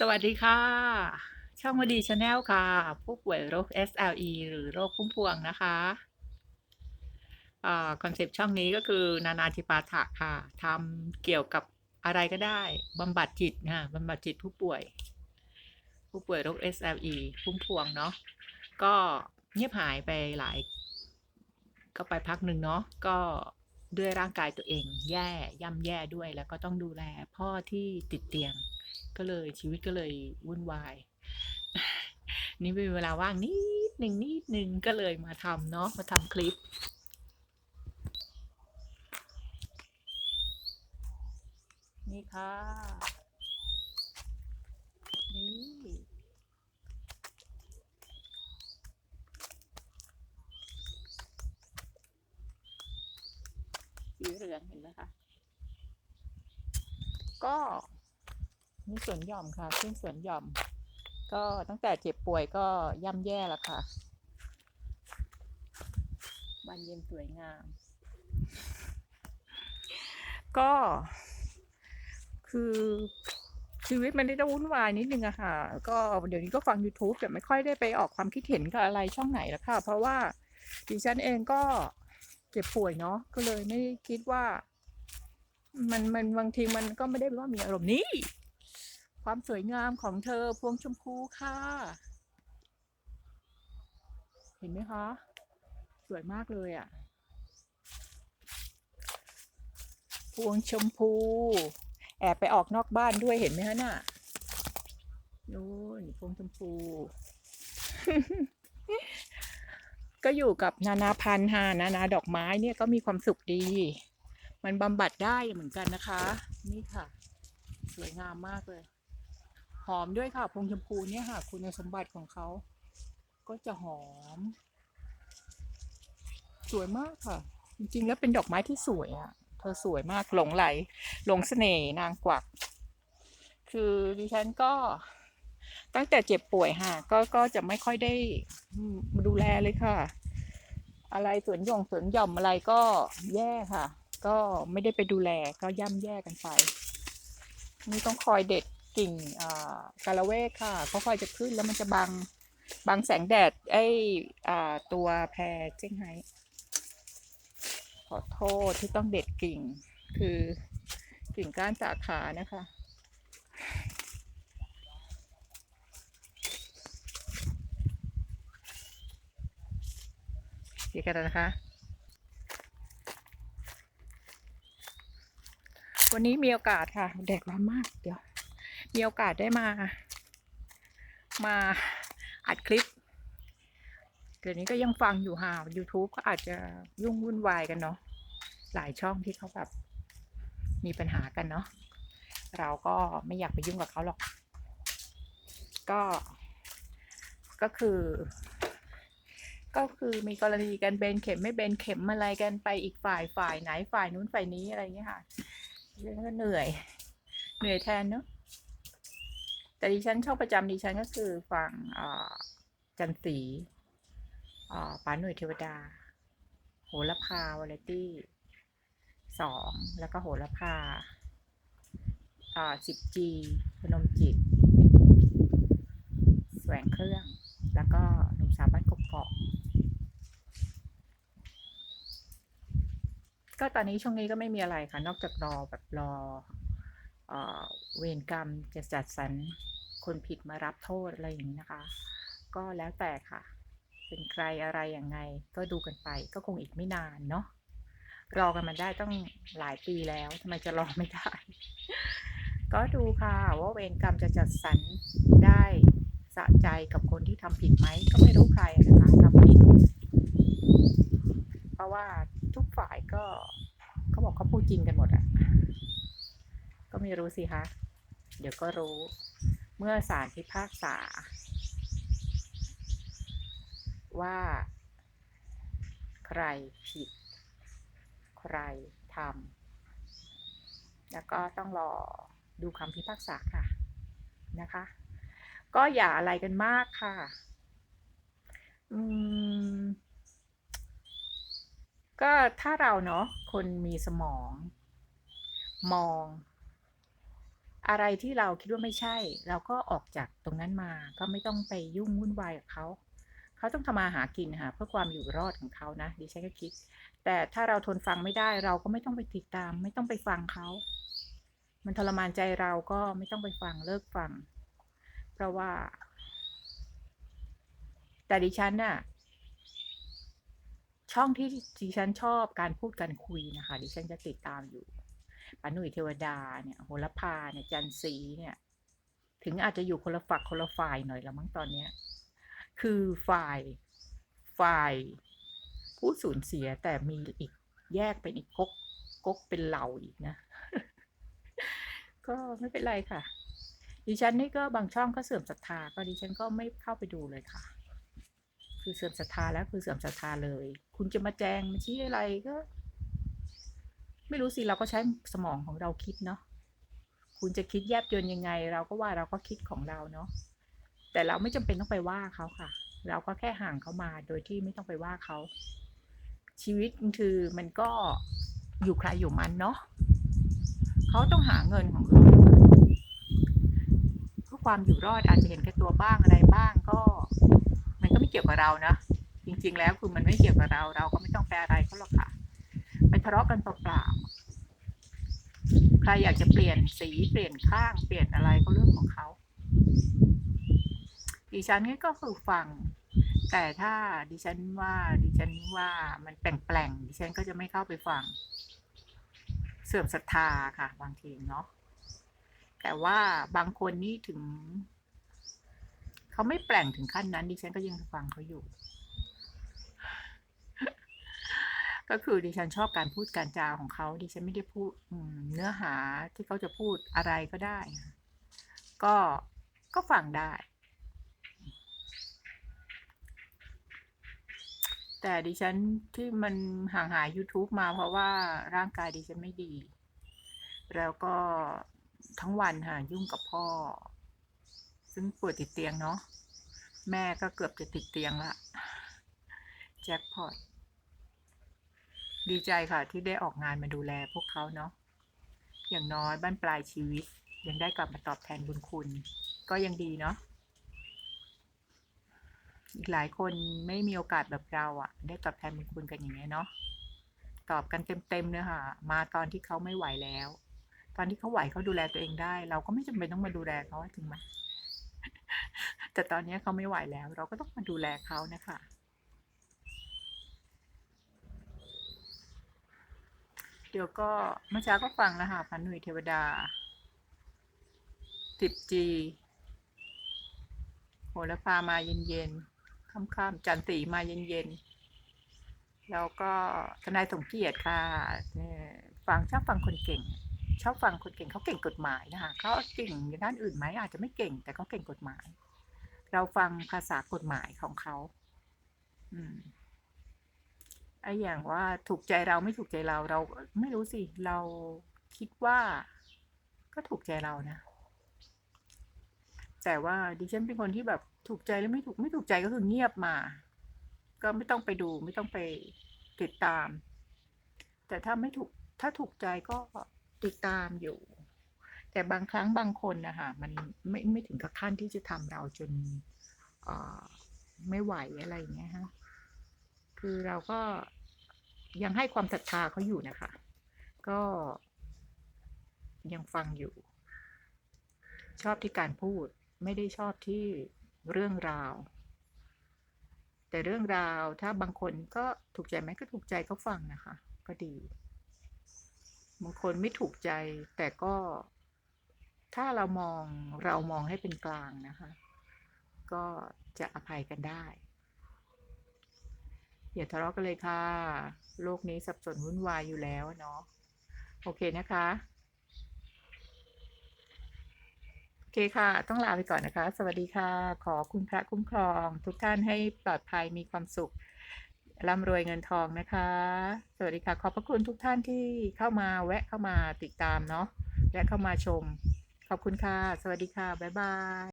สวัสดีค่ะ ช่องวดีชาแนลค่ะ ผู้ป่วยโรค SLE หรือโรคพุ่มพวงนะคะคอนเซปต์ช่องนี้ก็คือนานาธิปาถะค่ะทำเกี่ยวกับอะไรก็ได้บำบัดจิตนะบำบัดจิตผู้ป่วย ผู้ป่วยโรค SLE พุ่มพวงเนาะก็เงียบหายไปหลาย ก็ไปพักหนึ่งเนาะก็ด้วยร่างกายตัวเองแย่ย่ำแย่ด้วยแล้วก็ต้องดูแลพ่อที่ติดเตียง ก็เลยชีวิตก็เลยวุ่นวาย นี่เป็นเวลาว่างนิดหนึ่งนิดหนึ่งก็เลยมาทำเนาะมาทำคลิปนี่ค่ะ นี่ สีเหลืองเห็นไหมคะ ก็ นี่สวนหย่อมค่ะขึ้นสวนหย่อม ก็ตั้งแต่เจ็บป่วยก็ย่ำแย่แล้วค่ะบานเย็นสวยงาม ก็ คือชีวิตมันได้วุ่นวายนิดนึงอะค่ะ ก็เดี๋ยวนี้ก็ฟัง YouTube แต่ไม่ค่อยได้ไปออกความคิดเห็นกับอะไรช่องไหนแล้วค่ะ เพราะว่าดิฉันเองก็เจ็บป่วยเนาะก็เลยไม่คิดว่า มันมันบางทีมันก็ไม่ได้ว่ามีอารมณ์นี้ ความสวยงามของเธอพวงชมพูค่ะ เห็นไหมคะ สวยมากเลยอะ่ะ พวงชมพู แอบไปออกนอกบ้านด้วยเห็นไหมฮะน่ะนู่นพวงชมพู ก็อยู่กับนานาพันธุ์ค่ะนานาดอกไม้เนี่ยก็มีความสุขดี มันบำบัดได้เหมือนกันนะคะ นี่ค่ะ สวยงามมากเลย หอมด้วยค่ะพวงชมพูเนี่ยค่ะ คุณสมบัติของเขา ก็จะหอม สวยมากค่ะ จริงๆ แล้วเป็นดอกไม้ที่สวยอะ่ะ เธอสวยมากหลงไหล หลงเสน่ห์นางกวัก คือดิฉันก็ตั้งแต่เจ็บป่วยค่ะ ก็ก็จะไม่ค่อยได้ดูแลเลยค่ะ อะไรสวนหย่งสวนหย่อมอะไรก็แย่ค่ะ ก็ไม่ได้ไปดูแลก็ย่ำแย่กันไปนี่ต้องคอยเด็ด กิ่งกาละเวกค่ะเขาคอยจะขึ้นแล้วมันจะบังบังแสงแดดไอ้ตัวแพรเจ้งไห้ขอโทษที่ต้องเด็ดกิ่ง คือกิ่งก้านสาขานะคะดีกันนะคะ วันนี้มีโอกาสค่ะ แดดร้อนมากเดี๋ยว มีโอกาสได้มา มาอัดคลิป เดี๋ยวนี้ก็ยังฟังอยู่ค่ะ YouTube ก็อาจจะยุ่งวุ่นวายกันเนาะ หลายช่องที่เขาแบบมีปัญหากันเนาะ เราก็ไม่อยากไปยุ่งกับเขาหรอก ก็ ก็คือ ก็คือมีกรณีกันเบนเข็มไม่เบนเข็มอะไรกันไปอีกฝ่ายฝ่ายไหนฝ่ายนู้นฝ่ายนี้อะไรเงี้ยค่ะเรื่องก็เหนื่อย เหนื่อยแทนเนาะ แต่ดิฉันชอบประจำดิฉันก็คือฟังจันสีป้าหน่วยเทวดา โหระพาวาไรตี้สองแล้วก็โหระพาสิบจีพนมจิต แสวงเครื่อง แล้วก็หนุ่มสาวบ้านกบกอกก็ตอนนี้ช่วงนี้ก็ไม่มีอะไรค่ะ นอกจากรอแบบรอ เวรกรรมจะจัดสรรคนผิดมารับโทษอะไรอย่างนี้นะคะ ก็แล้วแต่ค่ะ เป็นใครอะไรอย่างไง ก็ดูกันไป ก็คงอีกไม่นานเนาะรอกันมาได้ต้องหลายปีแล้วทำไมจะรอไม่ได้ ก็ดูค่ะ ว่าเวรกรรมจะจัดสรรได้สะใจกับคนที่ทำผิดไหมก็ไม่รู้ใครนะคะทำผิดเพราะว่าทุกฝ่ายก็เขาบอกเขาพูดจริงกันหมดอะ ก็ไม่รู้สิคะ เดี๋ยวก็รู้ เมื่อศาลพิพากษา ว่า ใครผิด ใครทำแล้วก็ต้องรอดูคำพิพากษาค่ะนะคะ ก็อย่าอะไรกันมากค่ะ อืม ก็ถ้าเราเนาะคนมีสมอง มอง อะไรที่เราคิดว่าไม่ใช่ เราก็ออกจากตรงนั้นมา ก็ไม่ต้องไปยุ่งวุ่นวายกับเขา เขาต้องทำมาหากินค่ะเพื่อความอยู่รอดของเขานะดิฉันก็คิด แต่ถ้าเราทนฟังไม่ได้เราก็ไม่ต้องไปติดตาม ไม่ต้องไปฟังเขา มันทรมานใจเราก็ไม่ต้องไปฟังเลิกฟัง เพราะว่า แต่ดิฉันน่ะช่องที่ดิฉันชอบการพูดการคุยนะคะ ดิฉันจะติดตามอยู่ ปานุ่ยเทวดาเนี่ยโหระพาเนี่ยจันสีเนี่ย ถึงอาจจะอยู่คนละฝักคนละฝ่ายหน่อยละมั้งตอนเนี้ยคือฝ่ายฝ่ายผู้สูญเสียแต่มีอีกแยกเป็นอีกก๊กก๊กเป็นเหล่าอีกนะ ก็ไม่เป็นไรค่ะ ดิฉันนี่ก็บางช่องก็เสื่อมศรัทธา ก็ดิฉันก็ไม่เข้าไปดูเลยค่ะ คือเสื่อมศรัทธาแล้วคือเสื่อมศรัทธาเลย คุณจะมาแจงมาชี้อะไรก็ ไม่รู้สิเราก็ใช้สมองของเราคิดเนาะคุณจะคิดแยบยนยังไง เราก็ว่าเราก็คิดของเราเนาะแต่เราไม่จำเป็นต้องไปว่าเขาค่ะ เราก็แค่ห่างเขามาโดยที่ไม่ต้องไปว่าเขา ชีวิตคือมันก็อยู่ใครอยู่มันเนาะเขาต้องหาเงินของเขาเพื่อความอยู่รอดอาจจะเห็นแก่ตัวบ้างอะไรบ้างก็ มันก็ไม่เกี่ยวกับเรานะจริงๆแล้วคือมันไม่เกี่ยวกับเรา เราก็ไม่ต้องแปลอะไรเขาหรอกค่ะ ไปทะเลาะกันเปล่า ครอยากจะเปลี่ยนสีเปลี่ยนข้าง เปลี่ยนอะไรก็เรื่องของเขาดิฉันนี่ก็คือฟัง แต่ถ้าดิฉันว่าดิฉันว่ามันแปลงๆดิฉันก็จะไม่เข้าไปฟัง เสื่อมศรัทธาค่ะ บางทีเนาะแต่ว่าบางคนนี่ถึง เขาไม่แปลงถึงขั้นนั้น ดิฉันก็ยังฟังเขาอยู่ ก็คือดิฉันชอบการพูดการจาของเขาดิฉันไม่ได้พูดเนื้อหาที่เขาจะพูดอะไรก็ได้ ก็ก็ฟังได้ แต่ดิฉันที่มันห่างหาย YouTube มาเพราะว่าร่างกายดิฉันไม่ดี แล้วก็ทั้งวันค่ะ ยุ่งกับพ่อ ซึ่งป่วยติดเตียงเนาะแม่ก็เกือบจะติดเตียงละแจ็คพอต ดีใจค่ะที่ได้ออกงานมาดูแลพวกเขาเนาะอย่างน้อยบ้านปลายชีวิต ยังได้กลับมาตอบแทนบุญคุณ ก็ยังดีเนาะอีกหลายคนไม่มีโอกาสแบบเราอะได้ตอบแทนบุญคุณกันอย่างเงี้ยเนาะตอบกันเต็มๆเลยค่ะ มาตอนที่เขาไม่ไหวแล้ว ตอนที่เขาไหวเขาดูแลตัวเองได้ เราก็ไม่จำเป็นต้องมาดูแลเขาจริงไหมแต่ตอนนี้เขาไม่ไหวแล้ว เราก็ต้องมาดูแลเขานะคะ เดี๋ยวก็เมื่อเช้าก็ฟังแล้วค่ะพันหนุ่ยเทวดาสิบจีโหระพามาเย็นๆค่ำๆจันตีมาเย็นๆแล้วก็ทนายสมเกียรติค่ะฟังชอบฟังคนเก่ง ชอบฟังคนเก่งเขาเก่งกฎหมายนะคะเขาเก่งในด้านอื่นไหมอาจจะไม่เก่ง แต่เขาเก่งกฎหมาย เราฟังภาษากฎหมายของเขา อืม ไอ้อย่างว่าถูกใจเราไม่ถูกใจเราเราไม่รู้สิเราคิดว่าก็ถูกใจเรานะ แต่ว่าดิฉันเป็นคนที่แบบถูกใจแล้วไม่ถูกไม่ถูกใจก็คือเงียบมา ก็ไม่ต้องไปดูไม่ต้องไปติดตาม แต่ถ้าไม่ถูกถ้าถูกใจก็ติดตามอยู่ แต่บางครั้งบางคนนะคะมันไม่ไม่ถึงกับขั้นที่จะทำเราจนอ่อไม่ไหวอะไรอย่างเงี้ยฮะคือเราก็ ยังให้ความศรัทธาเขาอยู่นะคะ ก็ยังฟังอยู่ ชอบที่การพูดไม่ได้ชอบที่เรื่องราว แต่เรื่องราวถ้าบางคนก็ถูกใจไหมก็ถูกใจก็ฟังนะคะ ก็ดีบางคนไม่ถูกใจ แต่ก็ถ้าเรามองเรามองให้เป็นกลางนะคะ ก็จะอภัยกันได้ อย่าทะเลาะกันเลยค่ะ โลกนี้สับสนวุ่นวายอยู่แล้วเนาะ โอเคนะคะ โอเคค่ะ ต้องลาไปก่อนนะคะ สวัสดีค่ะ ขอคุณพระคุ้มครอง ทุกท่านให้ปลอดภัยมีความสุขร่ำรวยเงินทองนะคะ สวัสดีค่ะ ขอบพระคุณทุกท่านที่เข้ามาแวะเข้ามาติดตามเนาะ และเข้ามาชม ขอบคุณค่ะ สวัสดีค่ะ บ๊ายบาย